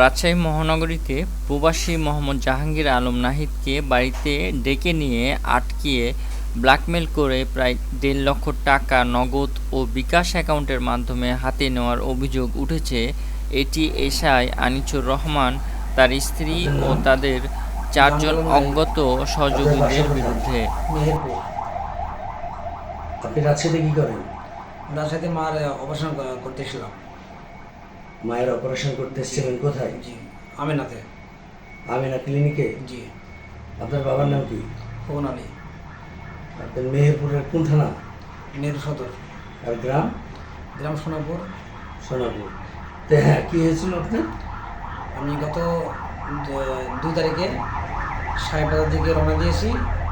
রাজশাহী মহানগরীতে প্রবাসী মোহাম্মদ জাহাঙ্গীর আলম নাহিদকে বাড়িতে ডেকে নিয়ে আটকিয়ে ব্ল্যাকমেল করে প্রায় দেড় লক্ষ টাকা নগদ ও বিকাশ অ্যাকাউন্টের মাধ্যমে হাতে নেওয়ার অভিযোগ উঠেছে। এটি এসআই আনিচুর রহমান, তার স্ত্রী ও তাদের চারজন অজ্ঞাত সহযোগীদের বিরুদ্ধে। রাজশাহীতে করেন? রাজশাহীতে মার অপারেশন করতেছিলাম মায়ের অপারেশন করতে এসেছিলেন কোথায়? জি। আমিনাতে। আমিনা ক্লিনিকে জি। আপনার বাবার নাম কি? ফোন আলী। আপনার মেহেরপুরের কোন থানা? নেহরু সদর। আর গ্রাম? গ্রাম সোনাপুর। সোনাপুর। তো হ্যাঁ কী হয়েছিল আপনার? আমি গত দু- দুই তারিখে সাহেব বাজার দিকে রওনা দিয়েছি।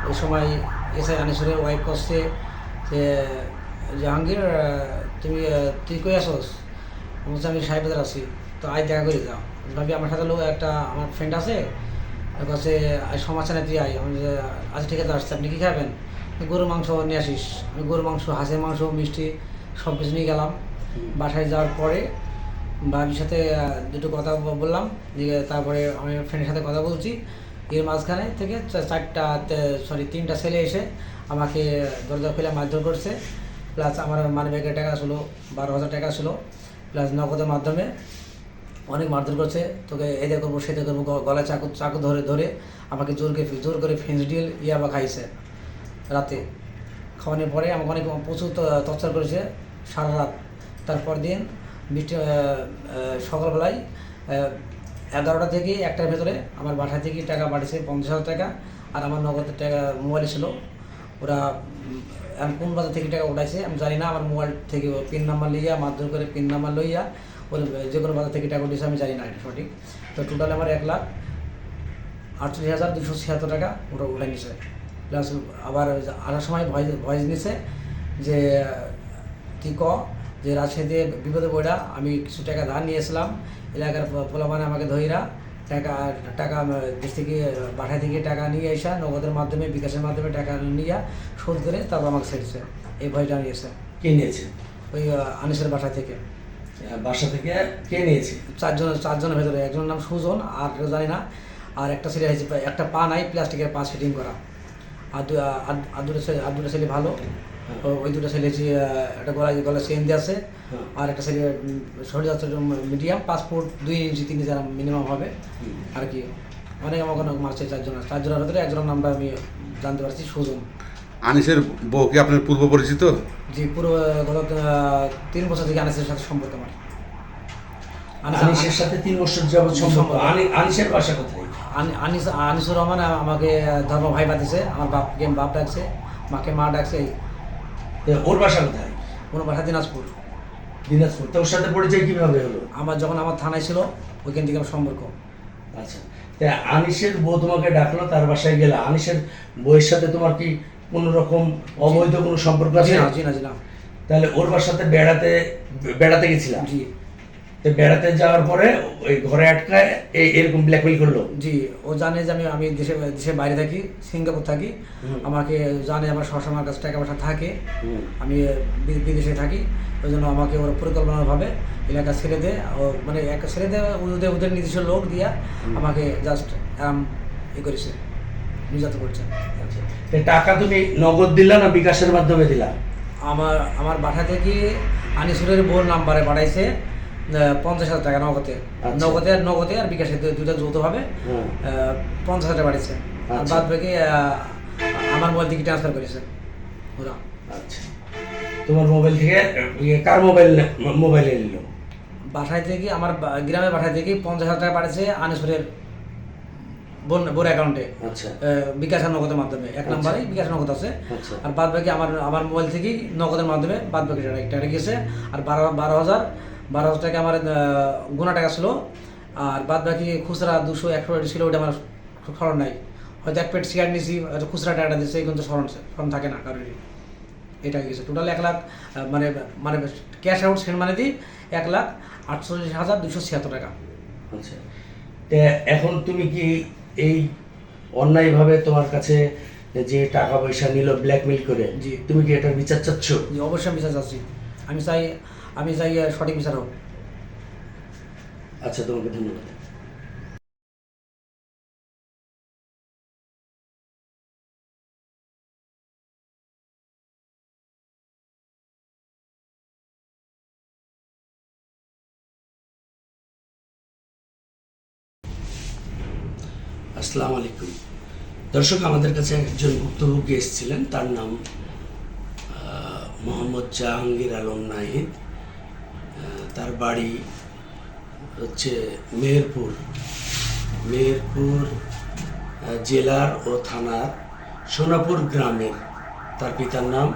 ওই সময় এসআই আনিসুরের ওয়াইফ করছে যে জাহাঙ্গীর তুমি তুই কই আসোস? বলছি আমি সাহেব বাজার আছি তো আজ দেখা করে যাও। ভাবি আমার সাথে লোক একটা আমার ফ্রেন্ড আছে কাছে আজ সমাচার তুই আই আমি যে, আচ্ছা ঠিক আছে আসছে আপনি কী খাবেন? গরুর মাংস নিয়ে আসিস। আমি গরুর মাংস হাঁসের মাংস মিষ্টি সব কিছু নিয়ে গেলাম। বাসায় যাওয়ার পরে বাবির সাথে দুটো কথা বললাম তারপরে আমি ফ্রেন্ডের সাথে কথা বলছি। এর মাঝখানে থেকে চারটা সরি তিনটা ছেলে এসে আমাকে দরজা খুলে মারধর করছে। প্লাস আমার মানি ব্যাগের টাকা ছিল বারো হাজার টাকা ছিল। প্লাস নগদের মাধ্যমে অনেক মারধর করছে। তোকে এদের করব সেদের করব গলায় চাকু চাকু ধরে ধরে আমাকে জোর করে জোর করে ফেন্স ডিল ইয়াবা খাইছে রাতে। খাওয়ানোর পরে আমাকে অনেক প্রচুর টর্চার করেছে সারা রাত। তারপর দিন বৃষ্টি সকালবেলায় এগারোটা থেকে একটার ভেতরে আমার বাসা থেকে টাকা পাঠিয়েছে পঞ্চাশ হাজার টাকা আর আমার নগদের টাকা মোবাইল ছিল। ওরা এখন কোন বাজার থেকে টাকা উঠাইছে আমি জানি না, আমার মোবাইল থেকে পিন নাম্বার লইয়া, মারধর করে পিন নাম্বার লইয়া ওর যে কোনো বাজার থেকে টাকা উঠেছে আমি জানি না সঠিক। তো টোটাল আমার এক লাখ আটচল্লিশ হাজার দুশো ছিয়াত্তর টাকা ওটা উঠে নিছে। প্লাস আবার আসার সময় ভয়েস ভয়েস নিছে যে তুই ক, যে রাজশাহীতে বিপদে পড়া, আমি কিছু টাকা ধার নিয়েছিলাম এলাকার পোলাপানে আমাকে ধইরা টাকা টাকা দেশ থেকে বাসায় থেকে টাকা নিয়ে আসা নগদের মাধ্যমে বিকাশের মাধ্যমে টাকা নিয়ে শোধ করে তারপর আমাকে ছেড়েছে এই ভয়টা নিয়েছে কে নিয়েছে? ওই আনিসের বাসা থেকে। বাসা থেকে কে নিয়েছে? চারজন চারজনের ভেতরে। একজনের নাম সুজন আর কেউ জানি না। আর একটা ছেলে হয়েছে একটা পা নাই প্লাস্টিকের পা সেটিং করা। আর দু আর- আর দুটো ছেলে আর দুটো ছেলে ভালো। ওই দুটো ছেলে একটা দিয়ে আছে হ্যাঁ। আর একটা ছেলে শরীর যাচ্ছে মিডিয়াম পাসপোর্ট দুই ইঞ্চি তিন ইঞ্চি মিনিমাম হবে। আর কি অনেক আমাকে অনেক মারছে চারজন চারজনের ভেতরে একজনের নামটা আমি জানতে পারছি সুজন। আনিসের বউ কি আপনার পূর্ব পরিচিত? যে পুরো গত তিন বছর থেকে আনিসের সাথে সম্পর্ক আমার। আনিস- আনিসের সাথে তিন বছর যাবৎ সম্পর্ক। সম্পর্ক। আনিসের বাসা কোথায়? আনিস আনিসুর রহমান আমাকে ধর্ম ভাই বাতিছে আমার বাপকে বাপ ডাকছে মাকে মা ডাকছে ওর বাসা কোথায়? ওর বাসা দিনাজপুর। দিনাজপুর। তো ওর সাথে পরিচয় কীভাবে হলো? আমার যখন আমার থানায় ছিল ওইখান থেকে আমার সম্পর্ক। আচ্ছা। তা আনিসের বউ তোমাকে ডাকলো তার বাসায় গেলে। আনিসের বউয়ের সাথে তোমার কি কোনো রকম অবৈধ কোনো সম্পর্ক আছে? না জি না জি না। তাহলে ওর বাসাতে বেড়াতে বেড়াতে গেছিলাম জি। বেড়াতে যাওয়ার পরে ওই ঘরে আটকায় এই এরকম ব্ল্যাকমেল করল। জি ও জানে যে আমি আমি দেশে দেশের বাইরে থাকি সিঙ্গাপুর থাকি। আমাকে জানে আমার সবসময় আমার কাছে টাকা পয়সা থাকে। আমি বিদেশে থাকি। ওই জন্য আমাকে ওরা পরিকল্পনাভাবে এলাকা ছেড়ে দেয় ও মানে এক ছেড়ে দেয় ওদের ওদের নিজস্ব লোক দিয়া আমাকে জাস্ট ই করেছে নির্যাতন করছে। আচ্ছা। টাকা তুমি নগদ দিলা না বিকাশের মাধ্যমে দিলা? আমার আমার বাসা থেকে আনিসুরের বোন নাম্বারে পাঠাইছে। পঞ্চাশ হাজার টাকা নগদে। আচ্ছা। নগদে আর নগদে আর বিকাশে দুটো যৌথভাবে পঞ্চাশ হাজার টাকা আর আচ্ছা। বাদ বাকি আমার মোবাইল থেকে ট্রান্সফার করেছে। ওরা। আচ্ছা। তোমার মোবাইল থেকে ইয়ে, কার মোবাইল মোবাইলে নিল বাসায় থেকে আমার গ্রামের বাসায় থেকে পঞ্চাশ হাজার টাকা পাঠিয়েছে আনিসুরের বোন বোন অ্যাকাউন্টে আচ্ছা। বিকাশ আর নগদের মাধ্যমে। এক আচ্ছা। নম্বরে বিকাশ নগদ আছে। আর বাদ বাকি আমার আমার মোবাইল থেকেই নগদের মাধ্যমে বাদ বাকি টাকা গেছে আর বারো বারো হাজার বারো হাজার টাকা আমার গোনা টাকা ছিল। আর বাদ বাকি খুচরা দুশো একশো ছিল ওটা আমার স্মরণ নাই। হয়তো এক প্লেট সিগারেট নিয়েছি হয়তো খুচরা টাকাটা দিচ্ছে এই কিন্তু স্মরণ স্মরণ থাকে না কারোরই। এটা গেছে। টোটাল এক লাখ মানে মানে ক্যাশ আউট সেন্ড মানে দিই এক লাখ আটচল্লিশ হাজার দুশো ছিয়াত্তর টাকা। আচ্ছা। এখন তুমি কি এই অন্যায়ভাবে তোমার কাছে যে টাকা পয়সা নিল ব্ল্যাকমেল করে জি। তুমি কি এটার বিচার চাচ্ছ? অবশ্যই আমি বিচার চাচ্ছি। আমি চাই আমি চাই সঠিক বিচার হোক। আচ্ছা তোমাকে ধন্যবাদ। আসসালামু আলাইকুম। দর্শক, আমাদের কাছে একজন ভুক্তভোগী এসেছিলেন। তার নাম মোহাম্মদ জাহাঙ্গীর আলম নাহিদ। তার বাড়ি হচ্ছে মেহেরপুর। মেহেরপুর জেলার ও থানার সোনাপুর গ্রামের তার পিতার নাম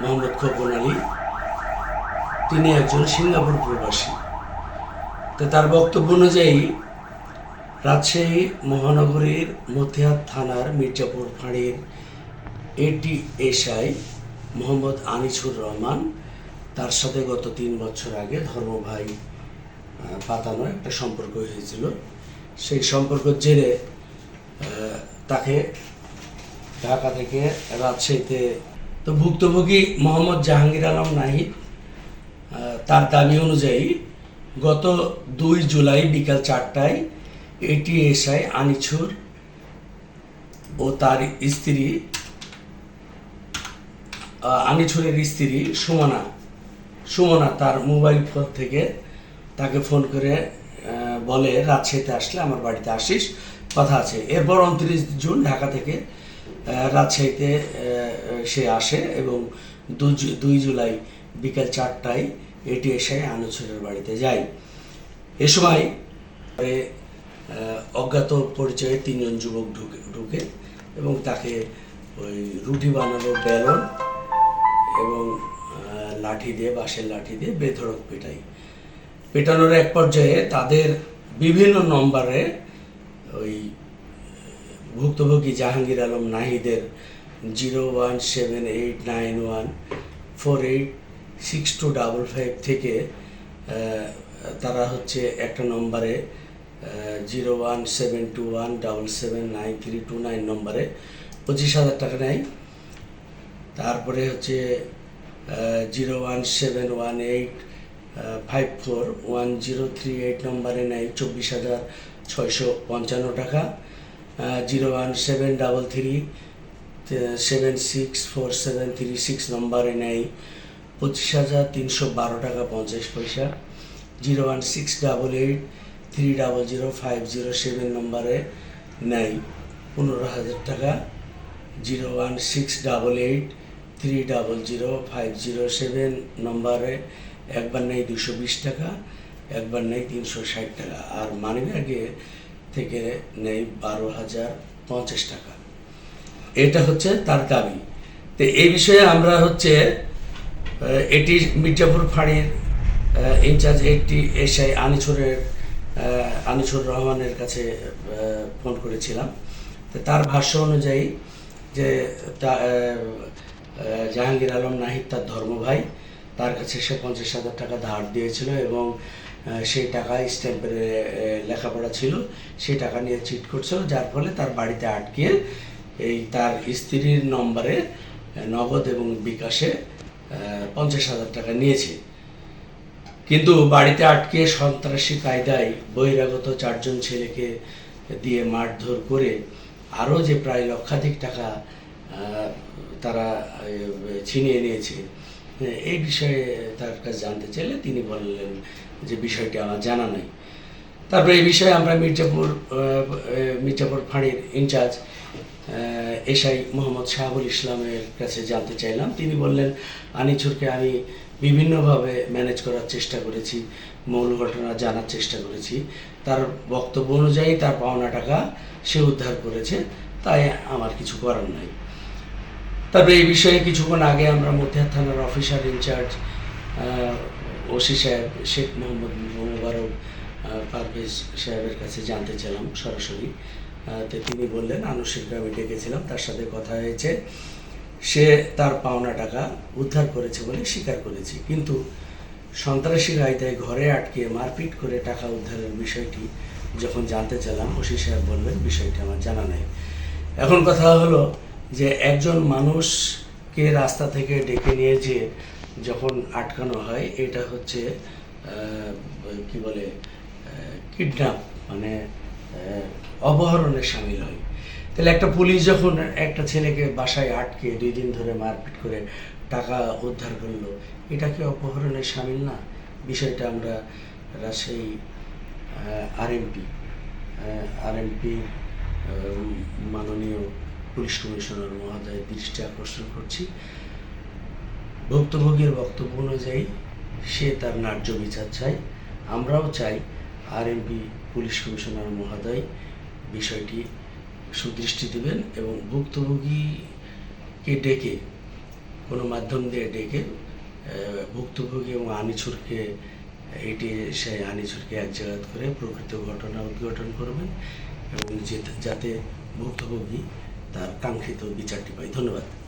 মোহাম্মদ খোকন আলী। তিনি একজন সিঙ্গাপুর প্রবাসী। তো তার বক্তব্য অনুযায়ী রাজশাহী মহানগরীর মতিহার থানার মির্জাপুর ফাঁড়ির এটি এসআই মোহাম্মদ আনিসুর রহমান তার সাথে গত তিন বছর আগে ধর্মভাই পাতানো একটা সম্পর্ক হয়েছিল। সেই সম্পর্কের জেরে তাকে ঢাকা থেকে রাজশাহীতে তো ভুক্তভোগী মোহাম্মদ জাহাঙ্গীর আলম নাহিদ তার দাবি অনুযায়ী গত দুই জুলাই বিকাল চারটায় এটিএসআই আনিছুর ও তার স্ত্রী আনিছুরের স্ত্রী সুমনা সুমনা তার মোবাইল ফোন থেকে তাকে ফোন করে বলে রাজশাহীতে আসলে আমার বাড়িতে আসিস। কথা আছে। এরপর উনত্রিশ জুন ঢাকা থেকে রাজশাহীতে সে আসে এবং দুই জুলাই বিকেল চারটায় এটি এসে আনুছুরের বাড়িতে যায়। এ সময় অজ্ঞাত পরিচয়ে তিনজন যুবক ঢুকে ঢুকে এবং তাকে ওই রুটি বানানো বেলন এবং লাঠি দিয়ে, বাঁশের লাঠি দিয়ে বেধড়ক পেটাই। পেটানোর এক পর্যায়ে তাদের বিভিন্ন নম্বরে ওই, ভুক্তভোগী জাহাঙ্গীর আলম নাহিদের zero one seven eight nine one four eight six two double five থেকে তারা হচ্ছে একটা নম্বরে zero one seven two one double seven nine three two nine নম্বরে পঁচিশ হাজার টাকা নেয়। তারপরে হচ্ছে zero one seven one eight five four one zero three eight নম্বরে নেয় চব্বিশ হাজার ছয়শো পঞ্চান্ন টাকা zero one seven double three seven six four seven three six নম্বরে নেয় পঁচিশ হাজার তিনশো বারো টাকা পঞ্চাশ পয়সা zero one six double eight three double zero five zero seven নম্বরে নেয় পনেরো হাজার টাকা zero one six double eight three double zero five zero seven নম্বরে একবার নেই দুশো বিশ টাকা, একবার নেই তিনশো ষাট টাকা। আর মানিব্যাগে থেকে নেই বারো হাজার পঞ্চাশ টাকা। এটা হচ্ছে তার দাবি। তো এই বিষয়ে আমরা হচ্ছে এটি মির্জাপুর ফাঁড়ির ইনচার্জ এইটি এসআই আনিছুরের আনিছুর রহমানের কাছে ফোন করেছিলাম। তো তার ভাষ্য অনুযায়ী যে তা- জাহাঙ্গীর আলম নাহিদ তার ধর্মভাই তার কাছে সে পঞ্চাশ হাজার টাকা ধার দিয়েছিল এবং সেই টাকায় স্ট্যাম্পের লেখাপড়া ছিল। সেই টাকা নিয়ে চিট করছিল, যার ফলে তার বাড়িতে আটকে এই তার স্ত্রীর নম্বরে নগদ এবং বিকাশে পঞ্চাশ হাজার টাকা নিয়েছে। কিন্তু বাড়িতে আটকে সন্ত্রাসী কায়দায় বহিরাগত চারজন ছেলেকে দিয়ে মারধর করে আরও যে প্রায় লক্ষাধিক টাকা তারা ছিনিয়ে নিয়েছে। এই বিষয়ে তার কাছে জানতে চাইলে তিনি বললেন যে বিষয়টি আমার জানা নাই। তারপরে এই বিষয়ে আমরা মির্জাপুর মির্জাপুর ফাঁড়ির ইনচার্জ এসআই মোহাম্মদ শাহাবুল ইসলামের কাছে জানতে চাইলাম। তিনি বললেন, আনিছুরকে আমি বিভিন্নভাবে ম্যানেজ করার চেষ্টা করেছি, মূল ঘটনা জানার চেষ্টা করেছি। তার বক্তব্য অনুযায়ী তার পাওনা টাকা সে উদ্ধার করেছে, তাই আমার কিছু করার নাই। তবে এই বিষয়ে কিছুক্ষণ আগে আমরা মতিহার থানার অফিসার ইনচার্জ ওসি সাহেব শেখ মোহাম্মদ মোবারক পারভেজ সাহেবের কাছে জানতে চাইলাম সরাসরি। তো তিনি বললেন আনুষ্ঠানিক আমি ডেকেছিলাম, তার সাথে কথা হয়েছে। সে তার পাওনা টাকা উদ্ধার করেছে বলে স্বীকার করেছে। কিন্তু সন্ত্রাসী কায়দায় ঘরে আটকে মারপিট করে টাকা উদ্ধারের বিষয়টি যখন জানতে চাইলাম, ওসি সাহেব বললেন, বিষয়টি আমার জানা নেই। এখন কথা হলো যে একজন মানুষকে রাস্তা থেকে ডেকে নিয়ে যে যখন আটকানো হয়, এটা হচ্ছে কি বলে কিডন্যাপ মানে অপহরণের সামিল হয়। তাহলে একটা পুলিশ যখন একটা ছেলেকে বাসায় আটকে দুই দিন ধরে মারপিট করে টাকা উদ্ধার করল, এটা কি অপহরণের সামিল না? বিষয়টা আমরা রাজশাহী আরএমপি আরএমপির মাননীয় পুলিশ কমিশনার মহোদয়ের দৃষ্টি আকর্ষণ করছি। ভুক্তভোগীর বক্তব্য অনুযায়ী সে তার ন্যায্য বিচার চায়। আমরাও চাই আরএমপি পুলিশ কমিশনার মহোদয় বিষয়টি সুদৃষ্টি দেবেন এবং ভুক্তভোগীকে ডেকে, কোনো মাধ্যম দিয়ে ডেকে ভুক্তভোগী এবং আনিছুরকে, এটি সেই আনিছুরকে এক জায়গা করে প্রকৃত ঘটনা উদ্ঘাটন করবেন এবং যাতে ভুক্তভোগী তার কাঙ্ক্ষিত বিচারটি পাই। ধন্যবাদ।